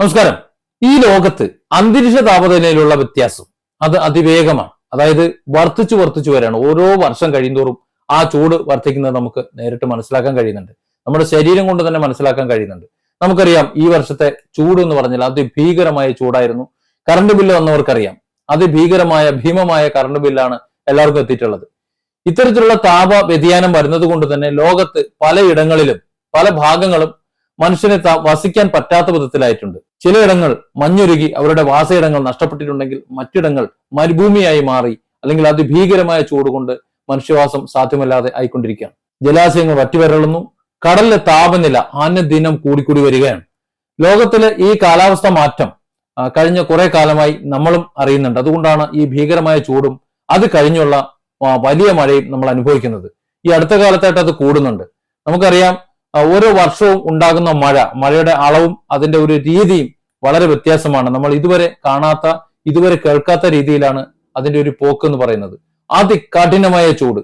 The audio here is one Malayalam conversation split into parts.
നമസ്കാരം. ഈ ലോകത്ത് അന്തരീക്ഷ താപനിലയിലുള്ള വ്യത്യാസം അത് അതിവേഗമാണ്. അതായത് വർദ്ധിച്ചു വർദ്ധിച്ചു വരാണ് ഓരോ വർഷം കഴിയുന്തോറും ആ ചൂട് വർദ്ധിക്കുന്നത് നമുക്ക് നേരിട്ട് മനസ്സിലാക്കാൻ കഴിയുന്നുണ്ട്. നമ്മുടെ ശരീരം കൊണ്ട് തന്നെ മനസ്സിലാക്കാൻ കഴിയുന്നുണ്ട്. നമുക്കറിയാം ഈ വർഷത്തെ ചൂട് എന്ന് പറഞ്ഞാൽ അതിഭീകരമായ ചൂടായിരുന്നു. കറണ്ട് ബില്ല് വന്നവർക്കറിയാം. അതിഭീകരമായ ഭീമമായ കറണ്ട് ബില്ലാണ് എല്ലാവർക്കും എത്തിയിട്ടുള്ളത്. ഇത്തരത്തിലുള്ള താപ വ്യതിയാനം വരുന്നത് കൊണ്ട് തന്നെ ലോകത്ത് പലയിടങ്ങളിലും പല ഭാഗങ്ങളും മനുഷ്യനെ വസിക്കാൻ പറ്റാത്ത വിധത്തിലായിട്ടുണ്ട്. ചിലയിടങ്ങൾ മഞ്ഞുരുകി അവരുടെ വാസയിടങ്ങൾ നഷ്ടപ്പെട്ടിട്ടുണ്ടെങ്കിൽ മറ്റിടങ്ങൾ മരുഭൂമിയായി മാറി അല്ലെങ്കിൽ അതിഭീകരമായ ചൂട് കൊണ്ട് മനുഷ്യവാസം സാധ്യമല്ലാതെ ആയിക്കൊണ്ടിരിക്കുകയാണ്. ജലാശയങ്ങൾ വറ്റിവരളുന്നു. കടലിലെ താപനില ആന്യദിനം കൂടിക്കൂടി വരികയാണ്. ലോകത്തിലെ ഈ കാലാവസ്ഥ മാറ്റം കഴിഞ്ഞ കുറെ കാലമായി നമ്മളും അറിയുന്നുണ്ട്. അതുകൊണ്ടാണ് ഈ ഭീകരമായ ചൂടും അത് കഴിഞ്ഞുള്ള വലിയ മഴയും നമ്മൾ അനുഭവിക്കുന്നത്. ഈ അടുത്ത കാലത്തായിട്ട് അത് കൂടുന്നുണ്ട്. നമുക്കറിയാം ഓരോ വർഷവും ഉണ്ടാകുന്ന മഴ മഴയുടെ അളവും അതിന്റെ ഒരു രീതിയും വളരെ വ്യത്യാസമാണ്. നമ്മൾ ഇതുവരെ കാണാത്ത ഇതുവരെ കേൾക്കാത്ത രീതിയിലാണ് അതിന്റെ ഒരു പോക്ക് എന്ന് പറയുന്നത്. അതികഠിനമായ ചൂട്.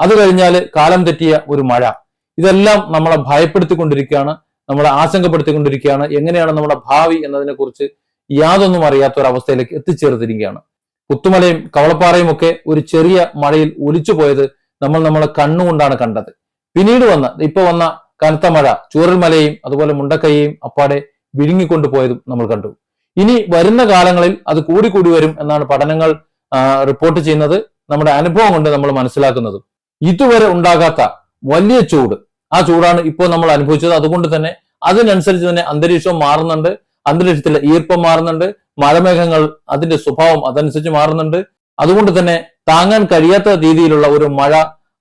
അത് കഴിഞ്ഞാൽ കാലം തെറ്റിയ ഒരു മഴ. ഇതെല്ലാം നമ്മളെ ഭയപ്പെടുത്തിക്കൊണ്ടിരിക്കുകയാണ് നമ്മളെ ആശങ്കപ്പെടുത്തിക്കൊണ്ടിരിക്കുകയാണ്. എങ്ങനെയാണ് നമ്മുടെ ഭാവി എന്നതിനെ കുറിച്ച് യാതൊന്നും അറിയാത്ത ഒരു അവസ്ഥയിലേക്ക് എത്തിച്ചേർത്തിരിക്കുകയാണ്. പുത്തുമലയും കവളപ്പാറയും ഒക്കെ ഒരു ചെറിയ മഴയിൽ ഒലിച്ചു പോയത് നമ്മൾ നമ്മളെ കണ്ണുകൊണ്ടാണ് കണ്ടത്. പിന്നീട് വന്ന ഇപ്പൊ വന്ന കനത്ത മഴ ചൂരൽമലയും അതുപോലെ മുണ്ടക്കയെയും അപ്പാടെ വിഴുങ്ങിക്കൊണ്ടു പോയതും നമ്മൾ കണ്ടു. ഇനി വരുന്ന കാലങ്ങളിൽ അത് കൂടിക്കൂടി വരും എന്നാണ് പഠനങ്ങൾ റിപ്പോർട്ട് ചെയ്യുന്നത് നമ്മുടെ അനുഭവം കൊണ്ട് നമ്മൾ മനസ്സിലാക്കുന്നതും. ഇതുവരെ ഉണ്ടാകാത്ത വലിയ ചൂട് ആ ചൂടാണ് ഇപ്പോൾ നമ്മൾ അനുഭവിച്ചത്. അതുകൊണ്ട് തന്നെ അതിനനുസരിച്ച് തന്നെ അന്തരീക്ഷം മാറുന്നുണ്ട്. അന്തരീക്ഷത്തിലെ ഈർപ്പം മാറുന്നുണ്ട്. മഴമേഘങ്ങൾ അതിന്റെ സ്വഭാവം അതനുസരിച്ച് മാറുന്നുണ്ട്. അതുകൊണ്ട് തന്നെ താങ്ങാൻ കഴിയാത്ത രീതിയിലുള്ള ഒരു മഴ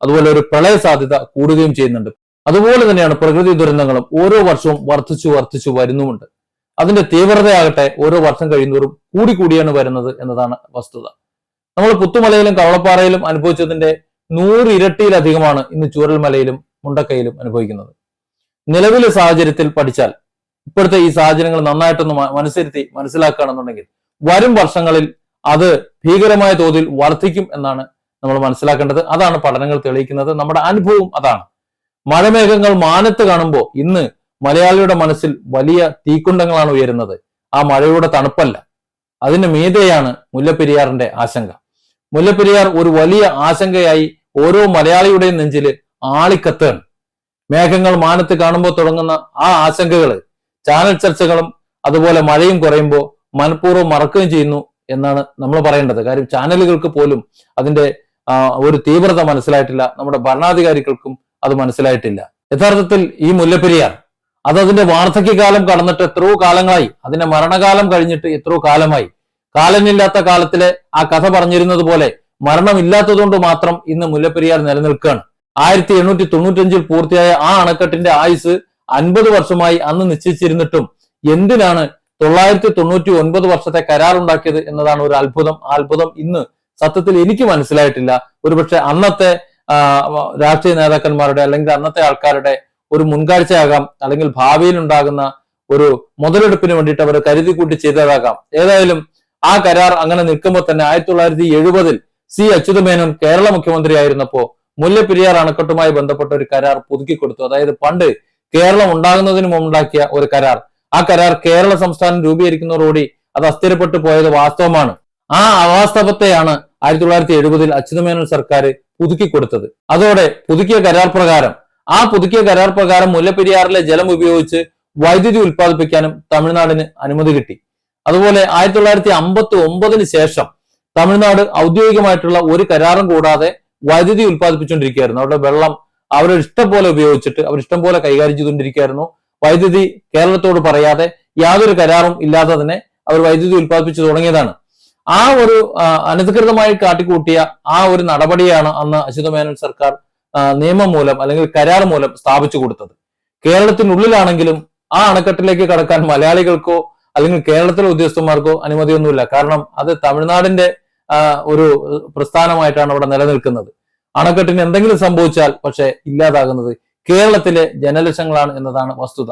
അതുപോലെ ഒരു പ്രളയ സാധ്യത കൂടുകയും ചെയ്യുന്നുണ്ട്. അതുപോലെ തന്നെയാണ് പ്രകൃതി ദുരന്തങ്ങളും ഓരോ വർഷവും വർദ്ധിച്ചു വർദ്ധിച്ചു വരുന്നുമുണ്ട്. അതിന്റെ തീവ്രതയാകട്ടെ ഓരോ വർഷം കഴിയുന്നവരും കൂടിക്കൂടിയാണ് വരുന്നത് എന്നതാണ് വസ്തുത. നമ്മൾ പുത്തുമലയിലും കവളപ്പാറയിലും അനുഭവിച്ചതിന്റെ നൂറ് ഇരട്ടിയിലധികമാണ് ഇന്ന് ചൂരൽമലയിലും മുണ്ടക്കയിലും അനുഭവിക്കുന്നത്. നിലവിലെ സാഹചര്യത്തിൽ പഠിച്ചാൽ ഇപ്പോഴത്തെ ഈ സാഹചര്യങ്ങൾ നന്നായിട്ടൊന്ന് മനസ്സിരുത്തി മനസ്സിലാക്കുകയാണെന്നുണ്ടെങ്കിൽ വരും വർഷങ്ങളിൽ അത് ഭീകരമായ തോതിൽ വർദ്ധിക്കും എന്നാണ് നമ്മൾ മനസ്സിലാക്കേണ്ടത്. അതാണ് പഠനങ്ങൾ തെളിയിക്കുന്നത്. നമ്മുടെ അനുഭവം അതാണ്. മഴമേഘങ്ങൾ മാനത്ത് കാണുമ്പോൾ ഇന്ന് മലയാളിയുടെ മനസ്സിൽ വലിയ തീക്കുണ്ടങ്ങളാണ് ഉയരുന്നത്. ആ മഴയുടെ തണുപ്പല്ല. അതിന് മീതെയാണ് മുല്ലപ്പെരിയാറിന്റെ ആശങ്ക. മുല്ലപ്പെരിയാർ ഒരു വലിയ ആശങ്കയായി ഓരോ മലയാളിയുടെയും നെഞ്ചിൽ ആളിക്കത്തുകയാണ്. മേഘങ്ങൾ മാനത്ത് കാണുമ്പോൾ തുടങ്ങുന്ന ആ ആശങ്കകൾ ചാനൽ ചർച്ചകളും അതുപോലെ മഴയും കുറയുമ്പോൾ മനഃപൂർവം മറക്കുകയും ചെയ്യുന്നു എന്നാണ് നമ്മൾ പറയേണ്ടത്. കാര്യം ചാനലുകൾക്ക് പോലും അതിന്റെ ഒരു തീവ്രത മനസ്സിലായിട്ടില്ല. നമ്മുടെ ഭരണാധികാരികൾക്കും അത് മനസ്സിലായിട്ടില്ല. യഥാർത്ഥത്തിൽ ഈ മുല്ലപ്പെരിയാർ അത് അതിന്റെ വാർദ്ധക്യകാലം കടന്നിട്ട് എത്രയോ കാലങ്ങളായി അതിന്റെ മരണകാലം കഴിഞ്ഞിട്ട് എത്രയോ കാലമായി. കാലമില്ലാത്ത കാലത്തിലെ ആ കഥ പറഞ്ഞിരുന്നത് പോലെ മരണമില്ലാത്തതുകൊണ്ട് മാത്രം ഇന്ന് മുല്ലപ്പെരിയാർ നിലനിൽക്കുകയാണ്. ആയിരത്തി എണ്ണൂറ്റി തൊണ്ണൂറ്റഞ്ചിൽ പൂർത്തിയായ ആ അണക്കെട്ടിന്റെ ആയുസ് അൻപത് വർഷമായി അന്ന് നിശ്ചയിച്ചിരുന്നിട്ടും എന്തിനാണ് തൊള്ളായിരത്തി തൊണ്ണൂറ്റി ഒൻപത് വർഷത്തെ കരാർ ഉണ്ടാക്കിയത് എന്നതാണ് ഒരു അത്ഭുതം. ആ അത്ഭുതം ഇന്ന് സത്യത്തിൽ എനിക്ക് മനസ്സിലായിട്ടില്ല. ഒരുപക്ഷെ അന്നത്തെ രാഷ്ട്രീയ നേതാക്കന്മാരുടെ അല്ലെങ്കിൽ അന്നത്തെ ആൾക്കാരുടെ ഒരു മുൻകാഴ്ചയാകാം അല്ലെങ്കിൽ ഭാവിയിൽ ഉണ്ടാകുന്ന ഒരു മുതലെടുപ്പിന് വേണ്ടിയിട്ട് അവർ കരുതി കൂട്ടി ചെയ്തതാകാം. ഏതായാലും ആ കരാർ അങ്ങനെ നിൽക്കുമ്പോൾ തന്നെ ആയിരത്തി തൊള്ളായിരത്തി എഴുപതിൽ സി അച്യുതമേനോൻ കേരള മുഖ്യമന്ത്രി ആയിരുന്നപ്പോ മുല്ലപ്പെരിയാർ അണക്കെട്ടുമായി ബന്ധപ്പെട്ട ഒരു കരാർ പുതുക്കി കൊടുത്തു. അതായത് പണ്ട് കേരളം ഉണ്ടാകുന്നതിന് മുമ്പുണ്ടാക്കിയ ഒരു കരാർ. ആ കരാർ കേരള സംസ്ഥാനം രൂപീകരിക്കുന്നതോടുകൂടി അത് അസ്ഥിരപ്പെട്ടു പോയത് വാസ്തവമാണ്. ആ അവാസ്തവത്തെയാണ് ആയിരത്തി തൊള്ളായിരത്തി എഴുപതിൽ അച്യുതമേനോൻ സർക്കാർ പുതുക്കി കൊടുത്തത്. അതോടെ പുതുക്കിയ കരാർ പ്രകാരം ആ പുതുക്കിയ കരാർ പ്രകാരം മുല്ലപ്പെരിയാറിലെ ജലം ഉപയോഗിച്ച് വൈദ്യുതി ഉൽപ്പാദിപ്പിക്കാനും തമിഴ്നാടിന് അനുമതി കിട്ടി. അതുപോലെ ആയിരത്തി തൊള്ളായിരത്തി അമ്പത്തി ഒമ്പതിന് ശേഷം തമിഴ്നാട് ഔദ്യോഗികമായിട്ടുള്ള ഒരു കരാറും കൂടാതെ വൈദ്യുതി ഉൽപ്പാദിപ്പിച്ചുകൊണ്ടിരിക്കുകയായിരുന്നു. അവരുടെ വെള്ളം അവരുടെ ഇഷ്ടം പോലെ ഉപയോഗിച്ചിട്ട് അവർ ഇഷ്ടം പോലെ കൈകാര്യം ചെയ്തുകൊണ്ടിരിക്കുകയായിരുന്നു. വൈദ്യുതി കേരളത്തോട് പറയാതെ യാതൊരു കരാറും ഇല്ലാതെ തന്നെ അവർ വൈദ്യുതി ഉൽപ്പാദിപ്പിച്ചു തുടങ്ങിയതാണ്. ആ ഒരു അനധികൃതമായി കാട്ടിക്കൂട്ടിയ ആ ഒരു നടപടിയാണ് അന്ന് അച്യുതമേനോൻ സർക്കാർ ആ, നിയമം മൂലം അല്ലെങ്കിൽ കരാർ മൂലം സ്ഥാപിച്ചു കൊടുത്തത്. കേരളത്തിനുള്ളിലാണെങ്കിലും ആ അണക്കെട്ടിലേക്ക് കടക്കാൻ മലയാളികൾക്കോ അല്ലെങ്കിൽ കേരളത്തിലെ ഉദ്യോഗസ്ഥന്മാർക്കോ അനുമതിയൊന്നുമില്ല. കാരണം അത് തമിഴ്നാടിന്റെ ഒരു പ്രസ്ഥാനമായിട്ടാണ് അവിടെ നിലനിൽക്കുന്നത്. അണക്കെട്ടിന് എന്തെങ്കിലും സംഭവിച്ചാൽ പക്ഷെ ഇല്ലാതാകുന്നത് കേരളത്തിലെ ജനലക്ഷങ്ങളാണ് എന്നതാണ് വസ്തുത.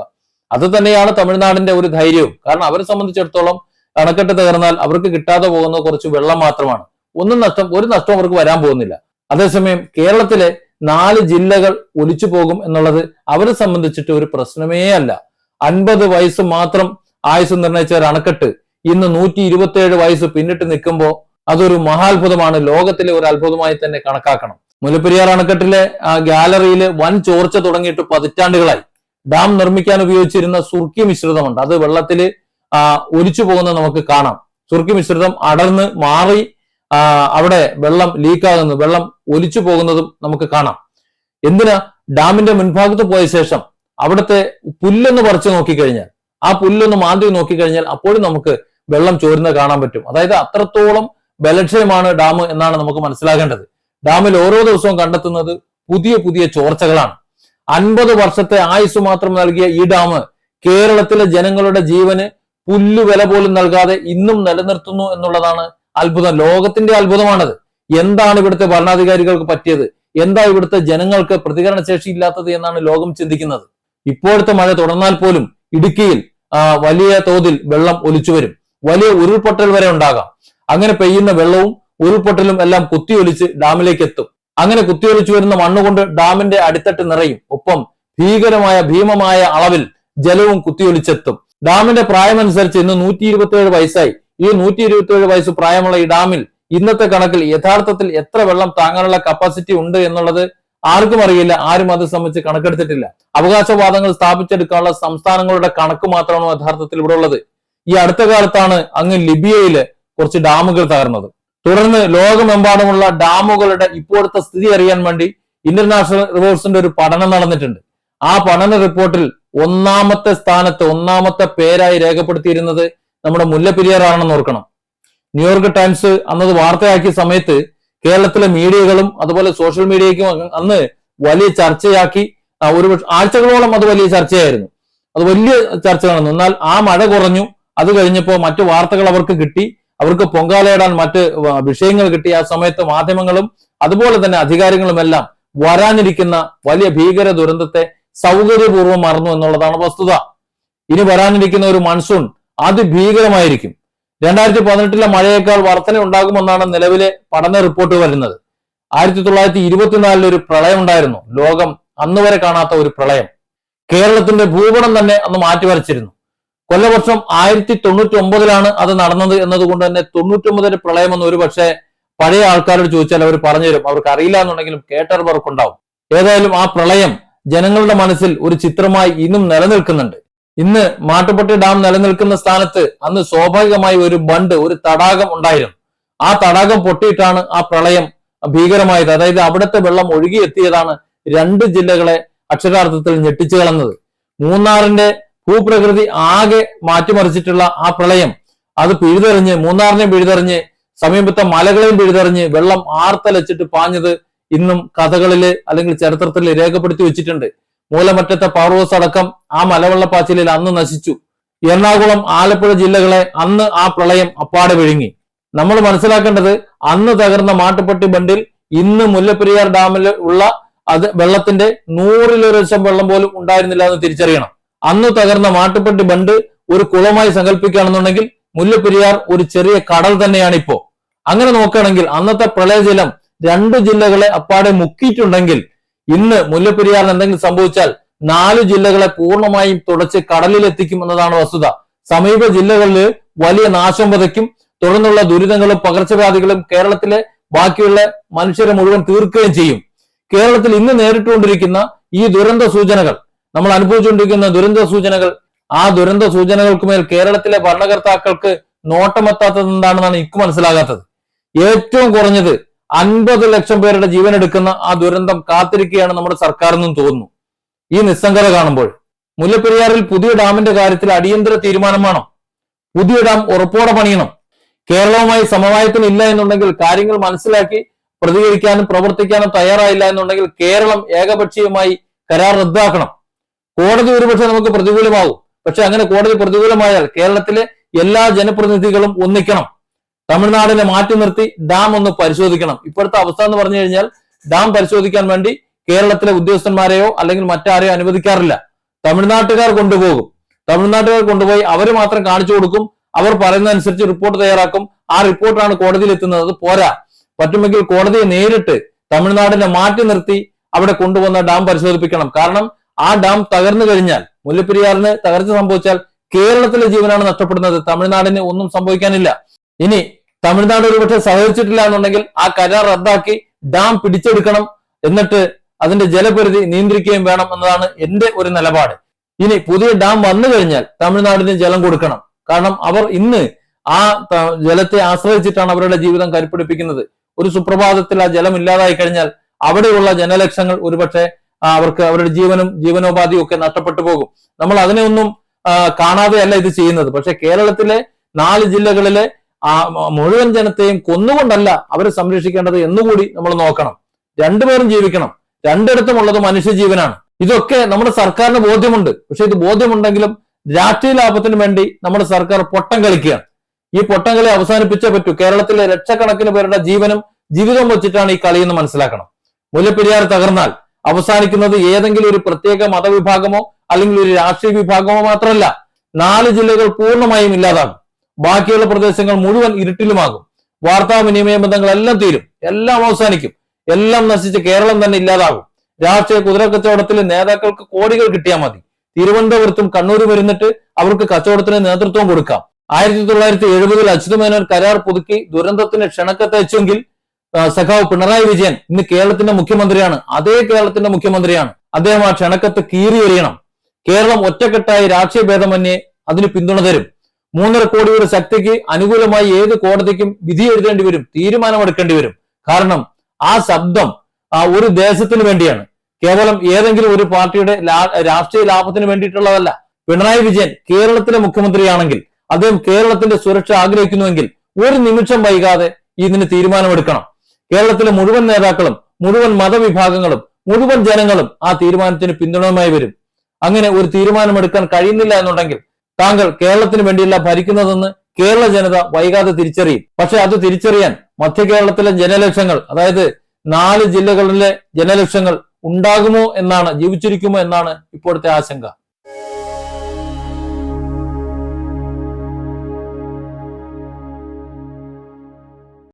അത് തന്നെയാണ് തമിഴ്നാടിന്റെ ഒരു ധൈര്യവും. കാരണം അവരെ സംബന്ധിച്ചിടത്തോളം അണക്കെട്ട് തകർന്നാൽ അവർക്ക് കിട്ടാതെ പോകുന്ന കുറച്ച് വെള്ളം മാത്രമാണ്. ഒന്നും നഷ്ടം ഒരു നഷ്ടം അവർക്ക് വരാൻ പോകുന്നില്ല. അതേസമയം കേരളത്തിലെ നാല് ജില്ലകൾ ഒലിച്ചു പോകും എന്നുള്ളത് അവരെ സംബന്ധിച്ചിട്ട് ഒരു പ്രശ്നമേ അല്ല. അൻപത് വയസ്സ് മാത്രം ആയുസ് നിർണയിച്ച ഒരു അണക്കെട്ട് ഇന്ന് നൂറ്റി ഇരുപത്തിയേഴ് വയസ്സ് പിന്നിട്ട് നിൽക്കുമ്പോൾ അതൊരു മഹാത്ഭുതമാണ്. ലോകത്തിലെ ഒരു അത്ഭുതമായി തന്നെ കണക്കാക്കണം. മുല്ലപ്പെരിയാർ അണക്കെട്ടിലെ ഗാലറിയിൽ വൻ ചോർച്ച തുടങ്ങിയിട്ട് പതിറ്റാണ്ടുകളായി. ഡാം നിർമ്മിക്കാൻ ഉപയോഗിച്ചിരുന്ന സുർക്കി മിശ്രിതമുണ്ട്. അത് വെള്ളത്തിൽ ഒലിച്ചു പോകുന്നത് നമുക്ക് കാണാം. സുർക്കി മിശ്രിതം അടർന്ന് മാറി അവിടെ വെള്ളം ലീക്കാകുന്നു വെള്ളം ഒലിച്ചു പോകുന്നതും നമുക്ക് കാണാം. എന്തിനാ? ഡാമിന്റെ മുൻഭാഗത്ത് പോയ ശേഷം അവിടുത്തെ പുല്ലൊന്ന് പറിച്ചു നോക്കിക്കഴിഞ്ഞാൽ ആ പുല്ലൊന്ന് മാന്തി നോക്കിക്കഴിഞ്ഞാൽ അപ്പോഴും നമുക്ക് വെള്ളം ചോരുന്നത് കാണാൻ പറ്റും. അതായത് അത്രത്തോളം ബലക്ഷയമാണ് ഡാം എന്നാണ് നമുക്ക് മനസ്സിലാക്കേണ്ടത് ഡാമിൽ ഓരോ ദിവസവും കണ്ടെത്തുന്നത് പുതിയ പുതിയ ചോർച്ചകളാണ്. അൻപത് വർഷത്തെ ആയുസ് മാത്രം നൽകിയ ഈ ഡാം കേരളത്തിലെ ജനങ്ങളുടെ ജീവന് പുല്ല് വില പോലും നൽകാതെ ഇന്നും നിലനിർത്തുന്നു എന്നുള്ളതാണ് അത്ഭുതം. ലോകത്തിന്റെ അത്ഭുതമാണത്. എന്താണ് ഇവിടുത്തെ ഭരണാധികാരികൾക്ക് പറ്റിയത്? എന്താ ഇവിടുത്തെ ജനങ്ങൾക്ക് പ്രതികരണ ശേഷി ഇല്ലാത്തത് എന്നാണ് ലോകം ചിന്തിക്കുന്നത്. ഇപ്പോഴത്തെ മഴ തുടർന്നാൽ പോലും ഇടുക്കിയിൽ വലിയ തോതിൽ വെള്ളം ഒലിച്ചു വരും. വലിയ ഉരുൾപൊട്ടൽ വരെ ഉണ്ടാകാം. അങ്ങനെ പെയ്യുന്ന വെള്ളവും ഉരുൾപൊട്ടലും എല്ലാം കുത്തിയൊലിച്ച് ഡാമിലേക്ക് എത്തും. അങ്ങനെ കുത്തിയൊലിച്ചു വരുന്ന മണ്ണുകൊണ്ട് ഡാമിന്റെ അടിത്തട്ട് നിറയും. ഒപ്പം ഭീകരമായ ഭീമമായ അളവിൽ ജലവും കുത്തിയൊലിച്ചെത്തും ഡാമിന്റെ പ്രായമനുസരിച്ച് ഇന്ന് നൂറ്റി ഇരുപത്തിയേഴ് വയസ്സായി. ഈ നൂറ്റി ഇരുപത്തിയേഴ് വയസ്സ് പ്രായമുള്ള ഈ ഡാമിൽ ഇന്നത്തെ കണക്കിൽ യഥാർത്ഥത്തിൽ എത്ര വെള്ളം താങ്ങാനുള്ള കപ്പാസിറ്റി ഉണ്ട് എന്നുള്ളത് ആർക്കും അറിയില്ല. ആരും അത് സംബന്ധിച്ച് കണക്കെടുത്തിട്ടില്ല. അവകാശവാദങ്ങൾ സ്ഥാപിച്ചെടുക്കാനുള്ള സംസ്ഥാനങ്ങളുടെ കണക്ക് മാത്രമാണ് യഥാർത്ഥത്തിൽ ഇവിടെ ഉള്ളത്. ഈ അടുത്ത കാലത്താണ് അങ്ങ് ലിബിയയിൽ കുറച്ച് ഡാമുകൾ തകർന്നത്. തുടർന്ന് ലോകമെമ്പാടുമുള്ള ഡാമുകളുടെ ഇപ്പോഴത്തെ സ്ഥിതി അറിയാൻ വേണ്ടി ഇന്റർനാഷണൽ റിവേഴ്സിന്റെ ഒരു പഠനം നടന്നിട്ടുണ്ട്. ആ പഠന റിപ്പോർട്ടിൽ ഒന്നാമത്തെ സ്ഥാനത്ത് ഒന്നാമത്തെ പേരായി രേഖപ്പെടുത്തിയിരുന്നത് നമ്മുടെ മുല്ലപ്പെരിയാറാണെന്ന് ഓർക്കണം. ന്യൂയോർക്ക് ടൈംസ് അന്നത് വാർത്തയാക്കിയ സമയത്ത് കേരളത്തിലെ മീഡിയകളും അതുപോലെ സോഷ്യൽ മീഡിയയ്ക്കും അന്ന് വലിയ ചർച്ചയാക്കി. ഒരു ആഴ്ചകളോളം അത് വലിയ ചർച്ചയായിരുന്നു. അത് വലിയ ചർച്ച നടന്നു എന്നാൽ ആ മഴ കുറഞ്ഞു. അത് കഴിഞ്ഞപ്പോൾ മറ്റു വാർത്തകൾ അവർക്ക് കിട്ടി. അവർക്ക് പൊങ്കാലയിടാൻ മറ്റ് വിഷയങ്ങൾ കിട്ടി. ആ സമയത്ത് മാധ്യമങ്ങളും അതുപോലെ തന്നെ അധികാരികളുമെല്ലാം വരാനിരിക്കുന്ന വലിയ ഭീകര ദുരന്തത്തെ സൗകര്യപൂർവം മറന്നു എന്നുള്ളതാണ് വസ്തുത. ഇനി വരാനിരിക്കുന്ന ഒരു മൺസൂൺ അതിഭീകരമായിരിക്കും. രണ്ടായിരത്തി പതിനെട്ടിലെ മഴയേക്കാൾ വർധന ഉണ്ടാകുമെന്നാണ് നിലവിലെ പഠന റിപ്പോർട്ട് വരുന്നത്. ആയിരത്തി തൊള്ളായിരത്തി ഇരുപത്തിനാലിൽ ഒരു പ്രളയം ഉണ്ടായിരുന്നു. ലോകം അന്ന് വരെ കാണാത്ത ഒരു പ്രളയം. കേരളത്തിന്റെ ഭൂപടം തന്നെ അന്ന് മാറ്റിവരച്ചിരുന്നു. കൊല്ലവർഷം ആയിരത്തി തൊണ്ണൂറ്റി ഒമ്പതിലാണ് അത് നടന്നത് എന്നതുകൊണ്ട് തന്നെ തൊണ്ണൂറ്റി ഒമ്പതിലെ പ്രളയം എന്ന് ഒരു പക്ഷേ പഴയ ആൾക്കാരോട് ചോദിച്ചാൽ അവർ പറഞ്ഞുതരും അവർക്ക് അറിയില്ല എന്നുണ്ടെങ്കിലും കേട്ടറിവർക്കുണ്ടാവും ഏതായാലും ആ പ്രളയം ജനങ്ങളുടെ മനസ്സിൽ ഒരു ചിത്രമായി ഇന്നും നിലനിൽക്കുന്നുണ്ട്. ഇന്ന് മാട്ടുപ്പെട്ടി ഡാം നിലനിൽക്കുന്ന സ്ഥാനത്ത് അന്ന് സ്വാഭാവികമായി ഒരു ബണ്ട് ഒരു തടാകം ഉണ്ടായിരുന്നു. ആ തടാകം പൊട്ടിയിട്ടാണ് ആ പ്രളയം ഭീകരമായത്. അതായത് അവിടുത്തെ വെള്ളം ഒഴുകിയെത്തിയതാണ് രണ്ട് ജില്ലകളെ അക്ഷരാർത്ഥത്തിൽ ഞെട്ടിച്ചു കളഞ്ഞത്. മൂന്നാറിന്റെ ഭൂപ്രകൃതി ആകെ മാറ്റിമറിച്ചിട്ടുള്ള ആ പ്രളയം. അത് പിഴുതെറിഞ്ഞ് മൂന്നാറിനെ പിഴുതെറിഞ്ഞ് സമീപത്തെ മലകളെയും പിഴുതെറിഞ്ഞ് വെള്ളം ആർത്തലച്ചിട്ട് പാഞ്ഞത് ഇന്നും കഥകളിൽ അല്ലെങ്കിൽ ചരിത്രത്തിൽ രേഖപ്പെടുത്തി വെച്ചിട്ടുണ്ട്. മൂലമറ്റത്തെ പവർ ഹൗസ് അടക്കം ആ മലവെള്ളപ്പാച്ചിലിൽ അന്ന് നശിച്ചു. എറണാകുളം ആലപ്പുഴ ജില്ലകളെ അന്ന് ആ പ്രളയം അപ്പാടെ വിഴുങ്ങി. നമ്മൾ മനസ്സിലാക്കേണ്ടത് അന്ന് തകർന്ന മാട്ടുപ്പെട്ടി ബണ്ടിൽ ഇന്ന് മുല്ലപ്പെരിയാർ ഡാമിൽ ഉള്ള അത് വെള്ളത്തിന്റെ നൂറിലൊരു ലക്ഷം വെള്ളം പോലും ഉണ്ടായിരുന്നില്ല എന്ന് തിരിച്ചറിയണം. അന്ന് തകർന്ന മാട്ടുപ്പെട്ടി ബണ്ട് ഒരു കുളമായി സങ്കല്പിക്കുകയാണെന്നുണ്ടെങ്കിൽ മുല്ലപ്പെരിയാർ ഒരു ചെറിയ കടൽ തന്നെയാണ് ഇപ്പോ അങ്ങനെ നോക്കുകയാണെങ്കിൽ അന്നത്തെ പ്രളയജലം രണ്ട് ജില്ലകളെ അപ്പാടെ മുക്കിയിട്ടുണ്ടെങ്കിൽ ഇന്ന് മുല്ലപ്പെരിയാറിന് എന്തെങ്കിലും സംഭവിച്ചാൽ നാല് ജില്ലകളെ പൂർണമായും തുടച്ച് കടലിലെത്തിക്കും എന്നതാണ് വസ്തുത. സമീപ ജില്ലകളിൽ വലിയ നാശം വിതയ്ക്കും തുടർന്നുള്ള ദുരിതങ്ങളും പകർച്ചവ്യാധികളും കേരളത്തിലെ ബാക്കിയുള്ള മനുഷ്യരെ മുഴുവൻ തീർക്കുകയും ചെയ്യും. കേരളത്തിൽ ഇന്ന് നേരിട്ടുകൊണ്ടിരിക്കുന്ന ഈ ദുരന്ത സൂചനകൾ നമ്മൾ അനുഭവിച്ചുകൊണ്ടിരിക്കുന്ന ദുരന്ത സൂചനകൾ ആ ദുരന്ത സൂചനകൾക്ക് മേൽ കേരളത്തിലെ ഭരണകർത്താക്കൾക്ക് നോട്ടമെത്താത്തത് എന്താണെന്നാണ് എനിക്ക് മനസ്സിലാകാത്തത്. ഏറ്റവും കുറഞ്ഞത് അൻപത് ലക്ഷം പേരുടെ ജീവൻ എടുക്കുന്ന ആ ദുരന്തം കാത്തിരിക്കുകയാണ് നമ്മുടെ സർക്കാർ എന്നും തോന്നുന്നു. ഈ നിസ്സംഗത കാണുമ്പോൾ മുല്ലപ്പെരിയാറിൽ പുതിയ ഡാമിന്റെ കാര്യത്തിൽ അടിയന്തര തീരുമാനം വേണം. പുതിയ ഡാം ഉറപ്പോടെ പണിയണം. കേരളവുമായി സമവായത്തിന് ഇല്ല എന്നുണ്ടെങ്കിൽ കാര്യങ്ങൾ മനസ്സിലാക്കി പ്രതികരിക്കാനും പ്രവർത്തിക്കാനും തയ്യാറായില്ല എന്നുണ്ടെങ്കിൽ കേരളം ഏകപക്ഷീയമായി കരാർ റദ്ദാക്കണം. കോടതി ഒരുപക്ഷെ നമുക്ക് പ്രതികൂലമാകും പക്ഷെ അങ്ങനെ കോടതി പ്രതികൂലമായാൽ കേരളത്തിലെ എല്ലാ ജനപ്രതിനിധികളും ഒന്നിക്കണം. തമിഴ്നാടിനെ മാറ്റി നിർത്തി ഡാം ഒന്ന് പരിശോധിക്കണം. ഇപ്പോഴത്തെ അവസ്ഥ എന്ന് പറഞ്ഞു കഴിഞ്ഞാൽ ഡാം പരിശോധിക്കാൻ വേണ്ടി കേരളത്തിലെ ഉദ്യോഗസ്ഥന്മാരെയോ അല്ലെങ്കിൽ മറ്റാരെയോ അനുവദിക്കാറില്ല. തമിഴ്നാട്ടുകാർ കൊണ്ടുപോകും. തമിഴ്നാട്ടുകാർ കൊണ്ടുപോയി അവർ മാത്രം കാണിച്ചു കൊടുക്കും. അവർ പറയുന്നതനുസരിച്ച് റിപ്പോർട്ട് തയ്യാറാക്കും. ആ റിപ്പോർട്ടാണ് കോടതിയിൽ എത്തുന്നത്. അത് പോരാ. പറ്റുമെങ്കിൽ കോടതിയെ നേരിട്ട് തമിഴ്നാടിനെ മാറ്റി നിർത്തി അവിടെ കൊണ്ടുവന്ന ഡാം പരിശോധിപ്പിക്കണം. കാരണം ആ ഡാം തകർന്നു കഴിഞ്ഞാൽ മുല്ലപ്പെരിയാറിന് തകർച്ച സംഭവിച്ചാൽ കേരളത്തിലെ ജീവനാണ് നഷ്ടപ്പെടുന്നത്. തമിഴ്നാടിന് ഒന്നും സംഭവിക്കാനില്ല. ഇനി തമിഴ്നാട് ഒരുപക്ഷെ സഹകരിച്ചിട്ടില്ല എന്നുണ്ടെങ്കിൽ ആ കരാർ റദ്ദാക്കി ഡാം പിടിച്ചെടുക്കണം എന്നിട്ട് അതിന്റെ ജലപരിധി നിയന്ത്രിക്കുകയും വേണം എന്നതാണ് എന്റെ ഒരു നിലപാട്. ഇനി പുതിയ ഡാം വന്നു കഴിഞ്ഞാൽ തമിഴ്നാടിന് ജലം കൊടുക്കണം. കാരണം അവർ ഇന്ന് ആ ജലത്തെ ആശ്രയിച്ചിട്ടാണ് അവരുടെ ജീവിതം കരുപ്പിടിപ്പിക്കുന്നത്. ഒരു സുപ്രഭാതത്തിൽ ആ ജലം ഇല്ലാതായി കഴിഞ്ഞാൽ അവിടെയുള്ള ജനലക്ഷങ്ങൾ ഒരുപക്ഷെ അവർക്ക് അവരുടെ ജീവനും ജീവനോപാധിയും ഒക്കെ നഷ്ടപ്പെട്ടു പോകും. നമ്മൾ അതിനെ ഒന്നും കാണാതെയല്ല ഇത് ചെയ്യുന്നത്. പക്ഷെ കേരളത്തിലെ നാല് ജില്ലകളിലെ ആ മുഴുവൻ ജനത്തെയും കൊന്നുകൊണ്ടല്ല അവരെ സംരക്ഷിക്കേണ്ടത് എന്നുകൂടി നമ്മൾ നോക്കണം. രണ്ടുപേരും ജീവിക്കണം. രണ്ടിടത്തുമുള്ളത് മനുഷ്യജീവനാണ്. ഇതൊക്കെ നമ്മുടെ സർക്കാരിന് ബോധ്യമുണ്ട്. പക്ഷെ ഇത് ബോധ്യമുണ്ടെങ്കിലും രാഷ്ട്രീയ ലാഭത്തിന് വേണ്ടി നമ്മുടെ സർക്കാർ പൊട്ടം കളിക്കുകയാണ്. ഈ പൊട്ടം കളി അവസാനിപ്പിച്ചേ പറ്റൂ. കേരളത്തിലെ ലക്ഷക്കണക്കിന് പേരുടെ ജീവനും ജീവിതം വെച്ചിട്ടാണ് ഈ കളിയെന്ന് മനസ്സിലാക്കണം. മുല്ലപ്പെരിയാർ തകർന്നാൽ അവസാനിക്കുന്നത് ഏതെങ്കിലും ഒരു പ്രത്യേക മതവിഭാഗമോ അല്ലെങ്കിൽ ഒരു രാഷ്ട്രീയ വിഭാഗമോ മാത്രമല്ല. നാല് ജില്ലകൾ പൂർണമായും ഇല്ലാതാകും. ബാക്കിയുള്ള പ്രദേശങ്ങൾ മുഴുവൻ ഇരുട്ടിലുമാകും. വാർത്താവിനിമയ ബന്ധങ്ങളെല്ലാം തീരും. എല്ലാം അവസാനിക്കും. എല്ലാം നശിച്ച് കേരളം തന്നെ ഇല്ലാതാകും. രാഷ്ട്രീയ കുതിരക്കച്ചവടത്തിൽ നേതാക്കൾക്ക് കോടികൾ കിട്ടിയാൽ മതി. തിരുവനന്തപുരത്തും കണ്ണൂരും ഇരുന്നിട്ട് അവർക്ക് കച്ചവടത്തിന് നേതൃത്വം കൊടുക്കാം. ആയിരത്തി തൊള്ളായിരത്തി എഴുപതിൽ അച്യുതമേനോൻ കരാർ പുതുക്കി ദുരന്തത്തിന് ക്ഷണക്കത്തയച്ചെങ്കിൽ സഖാവ് പിണറായി വിജയൻ ഇന്ന് കേരളത്തിന്റെ മുഖ്യമന്ത്രിയാണ്. അതേ കേരളത്തിന്റെ മുഖ്യമന്ത്രിയാണ്. അദ്ദേഹം ആ ക്ഷണക്കത്ത് കീറിയെറിയണം. കേരളം ഒറ്റക്കെട്ടായി രാഷ്ട്രീയ ഭേദമന്യേ അതിന് പിന്തുണ തരും. മൂന്നര കോടിയുടെ ശക്തിക്ക് അനുകൂലമായി ഏത് കോടതിക്കും വിധി എഴുതേണ്ടി വരും തീരുമാനമെടുക്കേണ്ടി വരും. കാരണം ആ ശബ്ദം ഒരു ദേശത്തിന് വേണ്ടിയാണ്. കേവലം ഏതെങ്കിലും ഒരു പാർട്ടിയുടെ രാഷ്ട്രീയ ലാഭത്തിന് വേണ്ടിയിട്ടുള്ളതല്ല. പിണറായി വിജയൻ കേരളത്തിലെ മുഖ്യമന്ത്രിയാണെങ്കിൽ അദ്ദേഹം കേരളത്തിന്റെ സുരക്ഷ ആഗ്രഹിക്കുന്നുവെങ്കിൽ ഒരു നിമിഷം വൈകാതെ ഇതിന് തീരുമാനമെടുക്കണം. കേരളത്തിലെ മുഴുവൻ നേതാക്കളും മുഴുവൻ മതവിഭാഗങ്ങളും മുഴുവൻ ജനങ്ങളും ആ തീരുമാനത്തിന് പിന്തുണയുമായി വരും. അങ്ങനെ ഒരു തീരുമാനമെടുക്കാൻ കഴിയുന്നില്ല എന്നുണ്ടെങ്കിൽ താങ്കൾ കേരളത്തിന് വേണ്ടിയല്ല ഭരിക്കുന്നതെന്ന് കേരള ജനത വൈകാതെ തിരിച്ചറിയും. പക്ഷെ അത് തിരിച്ചറിയാൻ മധ്യ കേരളത്തിലെ ജനലക്ഷങ്ങൾ അതായത് നാല് ജില്ലകളിലെ ജനലക്ഷങ്ങൾ ഉണ്ടാകുമോ എന്നാണ് ജീവിച്ചിരിക്കുമോ എന്നാണ് ഇപ്പോഴത്തെ ആശങ്ക.